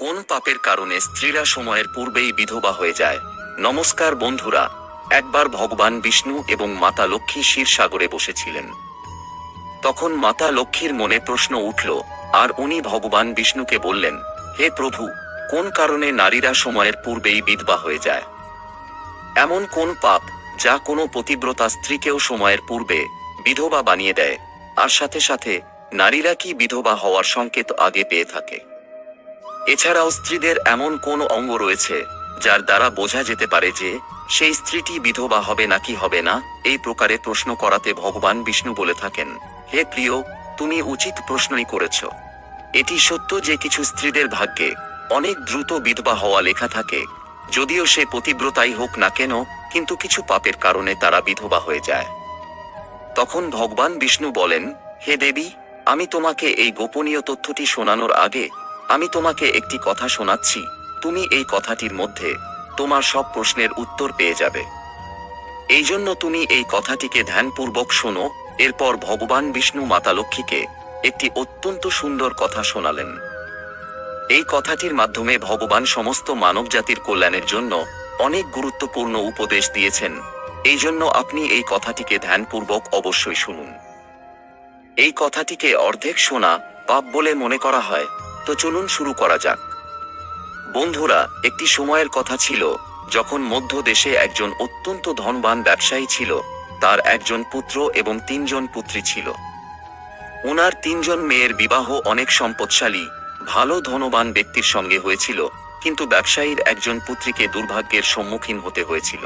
কোন পাপের কারণে স্ত্রীরা সময়ের পূর্বেই বিধবা হয়ে যায়? নমস্কার বন্ধুরা, একবার ভগবান বিষ্ণু এবং মাতা লক্ষ্মী ক্ষীরসাগরে বসেছিলেন। তখন মাতা লক্ষ্মীর মনে প্রশ্ন উঠল, আর উনি ভগবান বিষ্ণুকে বললেন, হে প্রভু, কোন কারণে নারীরা সময়ের পূর্বেই বিধবা হয়ে যায়? এমন কোন পাপ যা কোনো পতিব্রতা স্ত্রীকেও সময়ের পূর্বে বিধবা বানিয়ে দেয়? আর সাথে সাথে, নারীরা কি বিধবা হওয়ার সংকেত আগে পেয়ে থাকে? এছাড়াও স্ত্রীদের এমন কোন অঙ্গ রয়েছে, যার দ্বারা বোঝা যেতে পারে যে, সেই স্ত্রীটি বিধবা হবে নাকি হবে না, এই প্রকারে প্রশ্ন করাতে ভগবান বিষ্ণু বলে থাকেন। হে প্রিয়, তুমি উচিত প্রশ্নই করেছ। এটি সত্য যে কিছু স্ত্রীদের ভাগ্যে অনেক দ্রুত বিধবা হওয়া লেখা থাকে, যদিও সে পতিব্রতাই হোক না কেন, কিন্তু কিছু পাপের কারণে তারা বিধবা হয়ে যায়। তখন ভগবান বিষ্ণু বলেন, হে দেবী, আমি তোমাকে এই গোপনীয় তথ্যটি শোনানোর আগে আমি তোমাকে একটি কথা শোনাচ্ছি। তুমি এই কথাটির মধ্যে তোমার সব প্রশ্নের উত্তর পেয়ে যাবে। এই জন্য তুমি এই কথাটিকে ধ্যানপূর্বক শোনো, এরপর ভগবান বিষ্ণু মাতা লক্ষ্মীকে একটি অত্যন্ত সুন্দর কথা শোনালেন। এই কথাটির মাধ্যমে ভগবান সমস্ত মানবজাতির কল্যাণের জন্য অনেক গুরুত্বপূর্ণ উপদেশ দিয়েছেন। এই জন্য আপনি এই কথাটিকে ধ্যানপূর্বক অবশ্যই শুনুন। এই কথাটিকে অর্ধেক শোনা পাপ বলে মনে করা হয় তো চলুন শুরু করা যাক। বন্ধুরা, একটি সময়ের কথা ছিল, যখন মধ্য দেশে একজন অত্যন্ত ধনবান ব্যবসায়ী ছিল, তার একজন পুত্র এবং তিনজন পুত্রী ছিল। ওনার তিনজন মেয়ের বিবাহ অনেক সম্পদশালী, ভালো ধনবান ব্যক্তির সঙ্গে হয়েছিল, কিন্তু ব্যবসায়ীর একজন পুত্রীকে দুর্ভাগ্যের সম্মুখীন হতে হয়েছিল।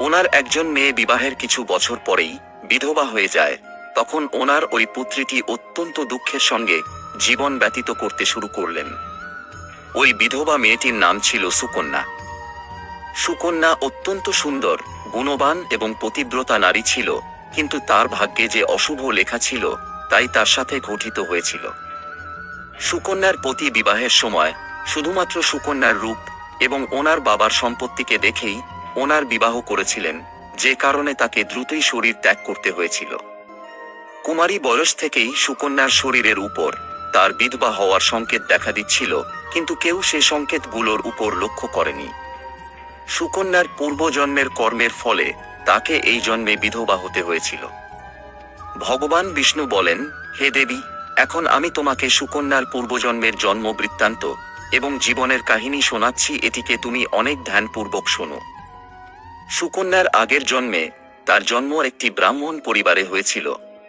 ওনার একজন মেয়ে বিবাহের কিছু বছর পরেই বিধবা হয়ে যায়, তখন ওনার ওই পুত্রীটি অত্যন্ত দুঃখের সঙ্গে জীবন ব্যতীত করতে শুরু করলেন। ওই বিধবা মেয়েটির নাম ছিল সুকন্যা। সুকন্যা অত্যন্ত সুন্দর, গুণবান এবং পতিব্রতা নারী ছিল, কিন্তু তার ভাগ্যে যে অশুভ লেখা ছিল, তাই তার সাথে ঘটিত হয়েছিল। সুকন্যার পতি বিবাহের সময় শুধুমাত্র সুকন্যার রূপ এবং ওনার বাবার সম্পত্তিকে দেখেই ওনার বিবাহ করেছিলেন, যে কারণে তাকে দ্রুতই শরীর ত্যাগ করতে হয়েছিল। কুমারী বয়স থেকেই সুকন্যার শরীরের উপর তার বিধবা হওয়ার সংকেত দেখা দিচ্ছিল, কিন্তু কেউ সে সংকেতগুলোর উপর লক্ষ্য করেনি। সুকন্যার পূর্বজন্মের কর্মের ফলে তাকে এই জন্মে বিধবা হতে হয়েছিল। ভগবান বিষ্ণু বলেন, হে দেবী, এখন আমি তোমাকে সুকন্যার পূর্বজন্মের জন্ম বৃত্তান্ত এবং জীবনের কাহিনী শোনাচ্ছি, এটিকে তুমি অনেক ধ্যানপূর্বক শোনো। সুকন্যার আগের জন্মে তার জন্ম একটি ব্রাহ্মণ পরিবারে হয়েছিল।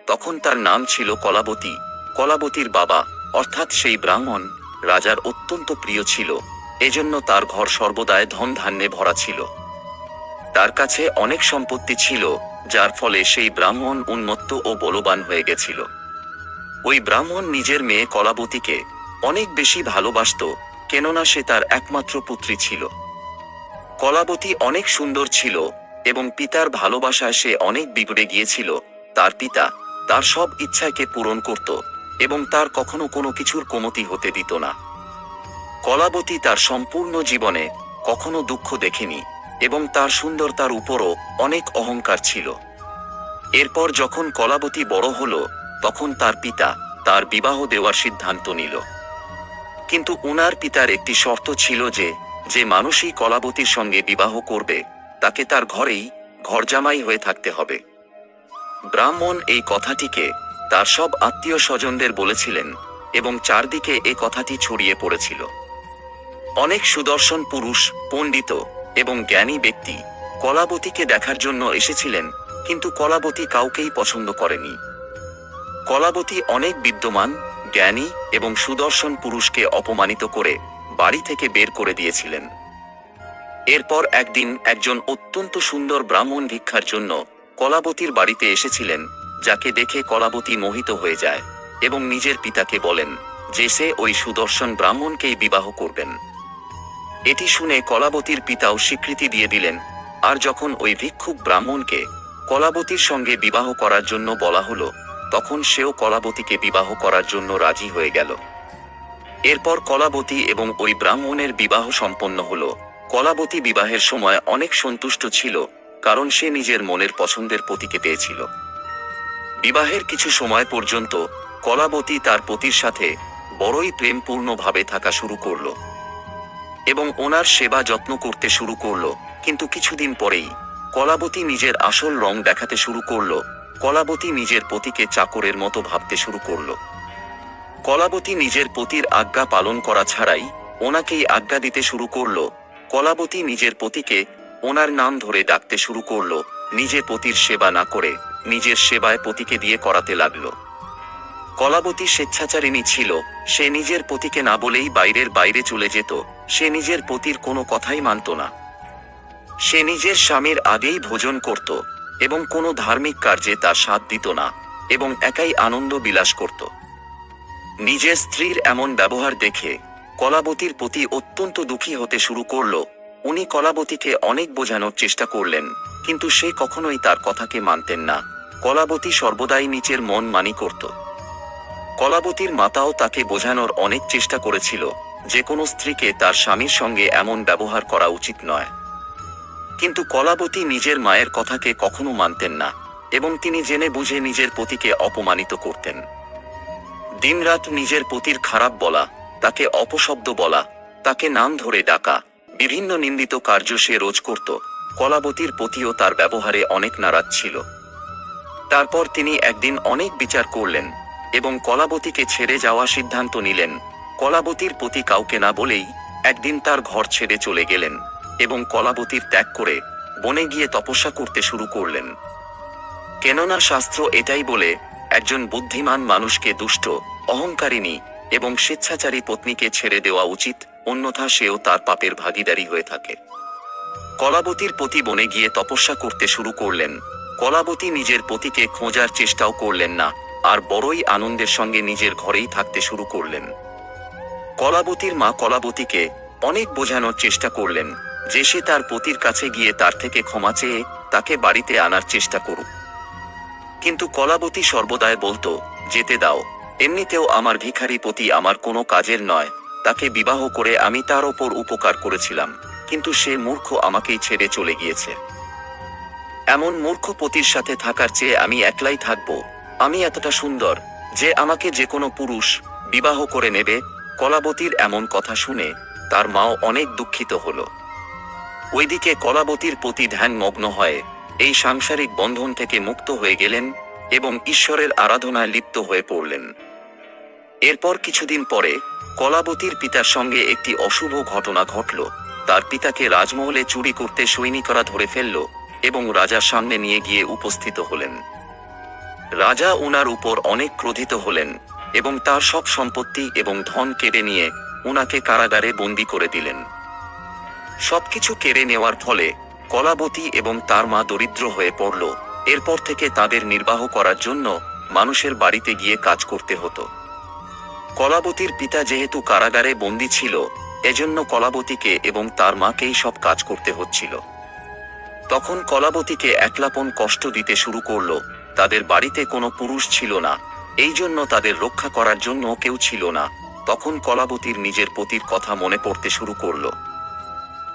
তখন তার নাম ছিল কলাবতী। কলাবতীর বাবা অর্থাৎ সেই ব্রাহ্মণ রাজার অত্যন্ত প্রিয় ছিল, এজন্য তার ঘর সর্বদায় ধন ধান্যে ভরা ছিল। তার কাছে অনেক সম্পত্তি ছিল, যার ফলে সেই ব্রাহ্মণ উন্মত্ত ও বলবান হয়ে গেছিল। ওই ব্রাহ্মণ নিজের মেয়ে কলাবতীকে অনেক বেশি ভালোবাসত, কেননা সে তার একমাত্র পুত্রী ছিল। কলাবতী অনেক সুন্দর ছিল এবং পিতার ভালোবাসায় সে অনেক বিগড়ে গিয়েছিল। তার পিতা তার সব ইচ্ছাকে পূরণ করত। এবং তার কখনো কোনো কিছুর কমতি হতে দিত না। কলাবতী তার সম্পূর্ণ জীবনে কখনো দুঃখ দেখেনি এবং তার সুন্দরতার উপরও অনেক অহংকার ছিল। এরপর যখন কলাবতী বড় হল, তখন তার পিতা তার বিবাহ দেওয়ার সিদ্ধান্ত নিল। কিন্তু উনার পিতার একটি শর্ত ছিল যে যে মানুষই কলাবতীর সঙ্গে বিবাহ করবে, তাকে তার ঘরেই ঘরজামাই হয়ে থাকতে হবে। ব্রাহ্মণ এই কথাটিকে তার সব আত্মীয় স্বজনদের বলেছিলেন এবং চারদিকে এ কথাটি ছড়িয়ে পড়েছিল। অনেক সুদর্শন পুরুষ, পণ্ডিত এবং জ্ঞানী ব্যক্তি কলাবতীকে দেখার জন্য এসেছিলেন, কিন্তু কলাবতী কাউকেই পছন্দ করেনি। কলাবতী অনেক বিদ্যমান, জ্ঞানী এবং সুদর্শন পুরুষকে অপমানিত করে বাড়ি থেকে বের করে দিয়েছিলেন। এরপর একদিন একজন অত্যন্ত সুন্দর ব্রাহ্মণ ভিক্ষার জন্য কলাবতীর বাড়িতে এসেছিলেন যাকে দেখে কলাবতী মোহিত হয়ে যায় এবং নিজের পিতাকে বলেন যে সে ওই সুদর্শন ব্রাহ্মণকেই বিবাহ করবেন। এটি শুনে কলাবতীর পিতাও স্বীকৃতি দিয়ে দিলেন, আর যখন ওই ভিক্ষুক ব্রাহ্মণকে কলাবতীর সঙ্গে বিবাহ করার জন্য বলা হলো, তখন সেও কলাবতীকে বিবাহ করার জন্য রাজি হয়ে গেল। এরপর কলাবতী এবং ওই ব্রাহ্মণের বিবাহ সম্পন্ন হল। কলাবতী বিবাহের সময় অনেক সন্তুষ্ট ছিল, কারণ সে নিজের মনের পছন্দের পতিকে পেয়েছিল। বিবাহের কিছু সময় পর্যন্ত কলাবতী তার পতির সাথে বড়ই প্রেমপূর্ণভাবে থাকা শুরু করল এবং ওনার সেবা যত্ন করতে শুরু করল। কিন্তু কিছুদিন পরেই কলাবতী নিজের আসল রং দেখাতে শুরু করল। কলাবতী নিজের পতিকে চাকরের মতো ভাবতে শুরু করল। কলাবতী নিজের পতির আজ্ঞা পালন করা ছাড়াই ওনাকেই আজ্ঞা দিতে শুরু করল। কলাবতী নিজের পতিকে ওনার নাম ধরে ডাকতে শুরু করল। নিজে পতির সেবা না করে নিজের সেবায় পতিকে দিয়ে করাতে লাগল। কলাবতী স্বেচ্ছাচারিণী ছিল, সে নিজের পতিকে না বলেই বাইরের বাইরে চলে যেত, সে নিজের পতির কোনো কথাই মানত না। সে নিজের স্বামীর আগেই ভোজন করত এবং কোনো ধার্মিক কার্যে তা সাথ দিত না এবং একাই আনন্দ বিলাস করত। নিজের স্ত্রীর এমন ব্যবহার দেখে কলাবতীর প্রতি অত্যন্ত দুঃখী হতে শুরু করল উনি কলাবতীকে অনেক বোঝানোর চেষ্টা করলেন, কিন্তু সে কখনোই তার কথাকে মানতেন না। কলাবতী সর্বদাই নিচের মন মানি করত। কলাবতীর মাতাও তাকে বোঝানোর অনেক চেষ্টা করেছিল, যে কোনো স্ত্রীকে তার স্বামীর সঙ্গে এমন ব্যবহার করা উচিত নয়। কিন্তু কলাবতী নিজের মায়ের কথাকে কখনো মানতেন না, এবং তিনি জেনে বুঝে নিজের পতিকে অপমানিত করতেন। দিনরাত নিজের পতির খারাপ বলা, তাকে অপশব্দ বলা, তাকে নাম ধরে ডাকা বিভিন্ন নিন্দিত কার্য সে রোজ করত। কলাবতীর পতিও তার ব্যবহারে অনেক নারাজ ছিল। তারপর তিনি একদিন অনেক বিচার করলেন এবং কলাবতীকে ছেড়ে যাওয়া সিদ্ধান্ত নিলেন। কলাবতীর পতি কাউকে না বলেই একদিন তার ঘর ছেড়ে চলে গেলেন এবং কলাবতীর ত্যাগ করে বনে গিয়ে তপস্যা করতে শুরু করলেন। কেননা শাস্ত্র এটাই বলে, একজন বুদ্ধিমান মানুষকে দুষ্ট, অহংকারিণী এবং স্বেচ্ছাচারী পত্নীকে ছেড়ে দেওয়া উচিত অন্যথা সেও তার পাপের ভাগীদারি হয়ে থাকে। কলাবতীর পতি বনে গিয়ে তপস্যা করতে শুরু করলেন। কলাবতী নিজের পতিকে খোঁজার চেষ্টাও করলেন না, আর বড়ই আনন্দের সঙ্গে নিজের ঘরেই থাকতে শুরু করলেন। কলাবতীর মা কলাবতীকে অনেক বোঝানোর চেষ্টা করলেন যে সে তার পতির কাছে গিয়ে তার থেকে ক্ষমা চেয়ে তাকে বাড়িতে আনার চেষ্টা করুক। কিন্তু কলাবতী সর্বদাই বলতো, যেতে দাও, এমনিতেও আমার ভিখারি পতি আমার কোনো কাজের নয় তাকে বিবাহ করে আমি তার ওপর উপকার করেছিলাম, কিন্তু সে মূর্খ আমাকেই ছেড়ে চলে গিয়েছে। এমন মূর্খ পতির সাথে থাকার চেয়ে আমি একলাই থাকব। আমি এতটা সুন্দর যে আমাকে যে কোনো পুরুষ বিবাহ করে নেবে, কলাবতীর এমন কথা শুনে তার মাও অনেক দুঃখিত হল। ওইদিকে কলাবতীর প্রতি ধ্যান মগ্ন হয়, এই সাংসারিক বন্ধন থেকে মুক্ত হয়ে গেলেন এবং ঈশ্বরের আরাধনায় লিপ্ত হয়ে পড়লেন। এরপর কিছুদিন পরে কলাবতীর পিতার সঙ্গে একটি অশুভ ঘটনা ঘটল। তার পিতাকে রাজমহলে চুরি করতে সৈনিকরা ধরে ফেলল এবং রাজার সামনে নিয়ে গিয়ে উপস্থিত হলেন। রাজা ওনার উপর অনেক ক্রোধিত হলেন এবং তার সব সম্পত্তি এবং ধন কেড়ে নিয়ে উনাকে কারাগারে বন্দি করে দিলেন। সবকিছু কেড়ে নেওয়ার ফলে কলাবতী এবং তার মা দরিদ্র হয়ে পড়ল। এরপর থেকে তাদের নির্বাহ করার জন্য মানুষের বাড়িতে গিয়ে কাজ করতে হতো। কলাবতীর পিতা যেহেতু কারাগারে বন্দী ছিল, এজন্য কলাবতীকে এবং তার মাকেই সব কাজ করতে হচ্ছিল। তখন কলাবতীকে একলাপন কষ্ট দিতে শুরু করল, তাদের বাড়িতে কোনো পুরুষ ছিল না এই জন্য তাদের রক্ষা করার জন্য কেউ ছিল না। তখন কলাবতীর নিজের পতির কথা মনে পড়তে শুরু করল।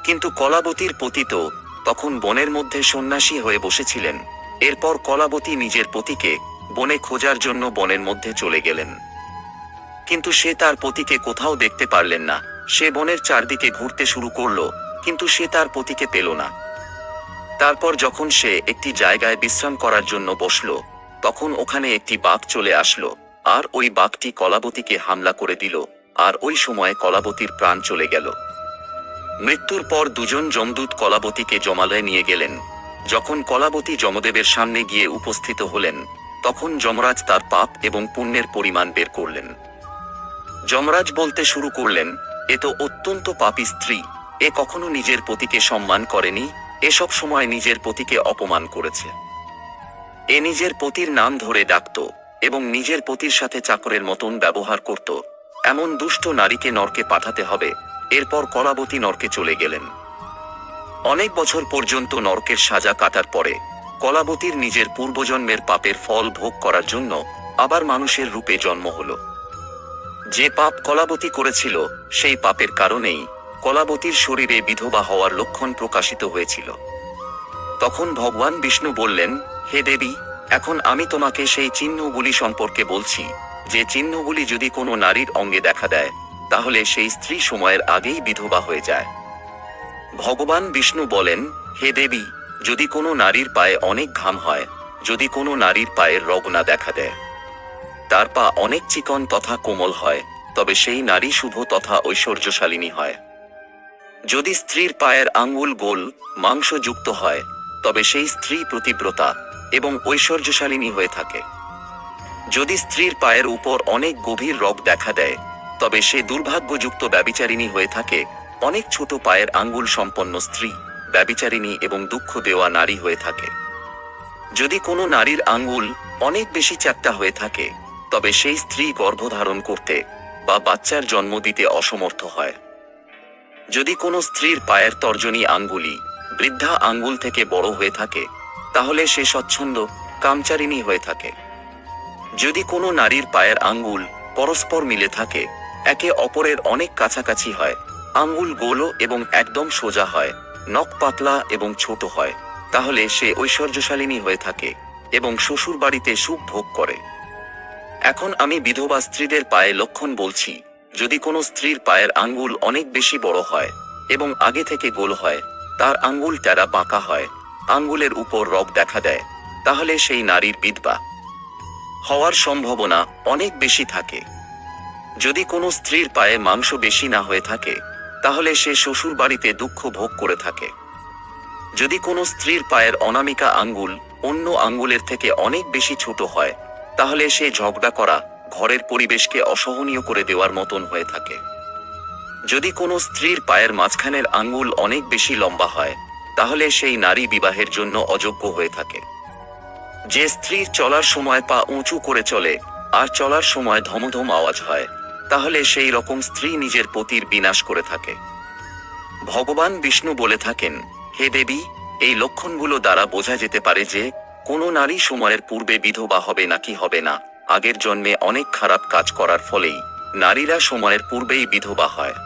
কিন্তু কলাবতীর পতি তো তখন বনের মধ্যে সন্ন্যাসী হয়ে বসেছিলেন। এরপর কলাবতী নিজের পতিকে বনে খোঁজার জন্য বনের মধ্যে চলে গেলেন। কিন্তু সে তার পতিকে কোথাও দেখতে পারলেন না। সে বনের চারদিকে ঘুরতে শুরু করল, কিন্তু সে তার পতিকে পেল না। তারপর যখন সে একটি জায়গায় বিশ্রাম করার জন্য বসল, তখন ওখানে একটি বাঘ চলে আসলো, আর ওই বাঘটি কলাবতীকে হামলা করে দিল, আর ওই সময় কলাবতীর প্রাণ চলে গেল। মৃত্যুর পর দুজন যমদূত কলাবতীকে জমালয়ে নিয়ে গেলেন। যখন কলাবতী যমদেবের সামনে গিয়ে উপস্থিত হলেন, তখন যমরাজ তার পাপ এবং পুণ্যের পরিমাণ বের করলেন। যমরাজ বলতে শুরু করলেন, এ তো অত্যন্ত পাপী স্ত্রী। এ কখনো নিজের পতিকে সম্মান করেনি এসব সময় নিজের পতিকে অপমান করেছে। এ নিজের পতির নাম ধরে ডাকত এবং নিজের পতির সাথে চাকরের মতন ব্যবহার করত। এমন দুষ্ট নারীকে নরকে পাঠাতে হবে। এরপর কলাবতী নরকে চলে গেলেন। অনেক বছর পর্যন্ত নরকের সাজা কাটার পরে, কলাবতীর নিজের পূর্বজন্মের পাপের ফল ভোগ করার জন্য আবার মানুষের রূপে জন্ম হলো। যে পাপ কলাবতী করেছিল, সেই পাপের কারণেই কলাবতীর শরীরে বিধবা হওয়ার লক্ষণ প্রকাশিত হয়েছিল। তখন ভগবান বিষ্ণু বললেন, হে দেবী, এখন আমি তোমাকে সেই চিহ্নগুলি সম্পর্কে বলছি। যে চিহ্নগুলি যদি কোনো নারীর অঙ্গে দেখা দেয়, তাহলে সেই স্ত্রী সময়ের আগেই বিধবা হয়ে যায়। ভগবান বিষ্ণু বলেন, হে দেবী, যদি কোনো নারীর পায়ে অনেক ঘাম হয়, যদি কোনো নারীর পায়ের রগনা দেখা দেয় তার পা অনেক চিকন তথা কোমল হয়, তবে সেই নারী শুভ তথা ঐশ্বর্যশালিনী হয়। যদি স্ত্রীর পায়ের আঙ্গুল গোল, মাংসযুক্ত হয়, তবে সেই স্ত্রী প্রতিব্রতা এবং ঐশ্বর্যশালিনী হয়ে থাকে। যদি স্ত্রীর পায়ের উপর অনেক গভীর রগ দেখা দেয়, তবে সে দুর্ভাগ্যযুক্ত ব্যবিচারিণী হয়ে থাকে, অনেক ছোট পায়ের আঙ্গুল সম্পন্ন স্ত্রী, ব্যবিচারিণী এবং দুঃখ দেওয়া নারী হয়ে থাকে। যদি কোনো নারীর আঙ্গুল অনেক বেশি চ্যাপ্টা হয়ে থাকে তবে সেই স্ত্রী গর্ভধারণ করতে বা বাচ্চার জন্ম দিতে অসমর্থ হয়। যদি কোনো স্ত্রীর পায়ের তর্জনী আঙ্গুলি বৃদ্ধা আঙ্গুল থেকে বড় হয়ে থাকে, তাহলে সে স্বচ্ছন্দ, কামচারিণী হয়ে থাকে। যদি কোনো নারীর পায়ের আঙ্গুল পরস্পর মিলে থাকে, একে অপরের অনেক কাছাকাছি হয়, আঙ্গুল গোলো এবং একদম সোজা হয়, নখ পাতলা এবং ছোট হয়, তাহলে সে ঐশ্বর্যশালিনী হয়ে থাকে এবং শ্বশুর বাড়িতে সুখ ভোগ করে। এখন আমি বিধবা স্ত্রীদের পায়ে লক্ষণ বলছি, যদি কোনো স্ত্রীর পায়ের আঙ্গুল অনেক বেশি বড় হয় এবং আগে থেকে গোল হয়, তার আঙ্গুল টেরা বাঁকা হয়, আঙ্গুলের উপর রব দেখা দেয়, তাহলে সেই নারীর বিধবা হওয়ার সম্ভাবনা অনেক বেশি থাকে। যদি কোনো স্ত্রীর পায়ে মাংস বেশি না হয়ে থাকে, তাহলে সে শ্বশুর বাড়িতে দুঃখ ভোগ করে থাকে। যদি কোনো স্ত্রীর পায়ের অনামিকা আঙ্গুল অন্য আঙ্গুলের থেকে অনেক বেশি ছোট হয় তাহলে সে ঝগড়া করা ঘরের পরিবেশকে অসহনীয় করে দেওয়ার মতন হয়ে থাকে। যদি কোনো স্ত্রীর পায়ের মাঝখানের আঙ্গুল অনেক বেশি লম্বা হয়, তাহলে সেই নারী বিবাহের জন্য অযোগ্য হয়ে থাকে। যে স্ত্রীর চলার সময় পা উঁচু করে চলে আর চলার সময় ধমধম আওয়াজ হয়, তাহলে সেই রকম স্ত্রী নিজের পতির বিনাশ করে থাকে। ভগবান বিষ্ণু বলে থাকেন, হে দেবী, এই লক্ষণগুলো দ্বারা বোঝা যেতে পারে যে কোনো নারী সময়ের পূর্বে বিধবা হবে নাকি হবে না, আগের জন্মে অনেক খারাপ কাজ করার ফলেই নারীরা সময়ের পূর্বেই বিধবা হয়।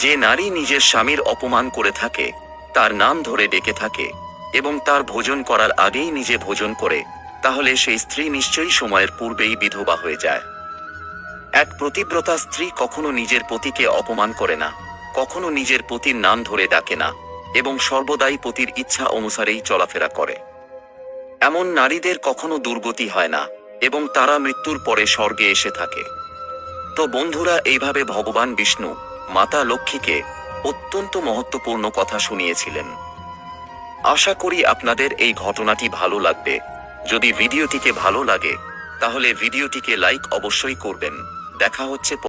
যে নারী নিজের স্বামীর অপমান করে থাকে, তার নাম ধরে ডেকে থাকে এবং তার ভোজন করার আগেই নিজে ভোজন করে, তাহলে সেই স্ত্রী নিশ্চয়ই সময়ের পূর্বেই বিধবা হয়ে যায়। এক প্রতিব্রতা স্ত্রী কখনো নিজের পতিকে অপমান করে না, কখনো নিজের পতির নাম ধরে ডাকে না এবং সর্বদাই পতির ইচ্ছা অনুসারেই চলাফেরা করে। এমন নারীদের কখনো দুর্গতি হয় না, এবং তারা মৃত্যুর পরে স্বর্গে এসে থাকে। তো বন্ধুরা, এইভাবে ভগবান বিষ্ণু মাতা লক্ষ্মীকে অত্যন্ত মহত্বপূর্ণ কথা শুনিয়েছিলেন। আশা করি আপনাদের এই ঘটনাটি ভালো লাগবে। যদি ভিডিওটিকে ভালো লাগে, তাহলে ভিডিওটিকে লাইক অবশ্যই করবেন। দেখা হচ্ছে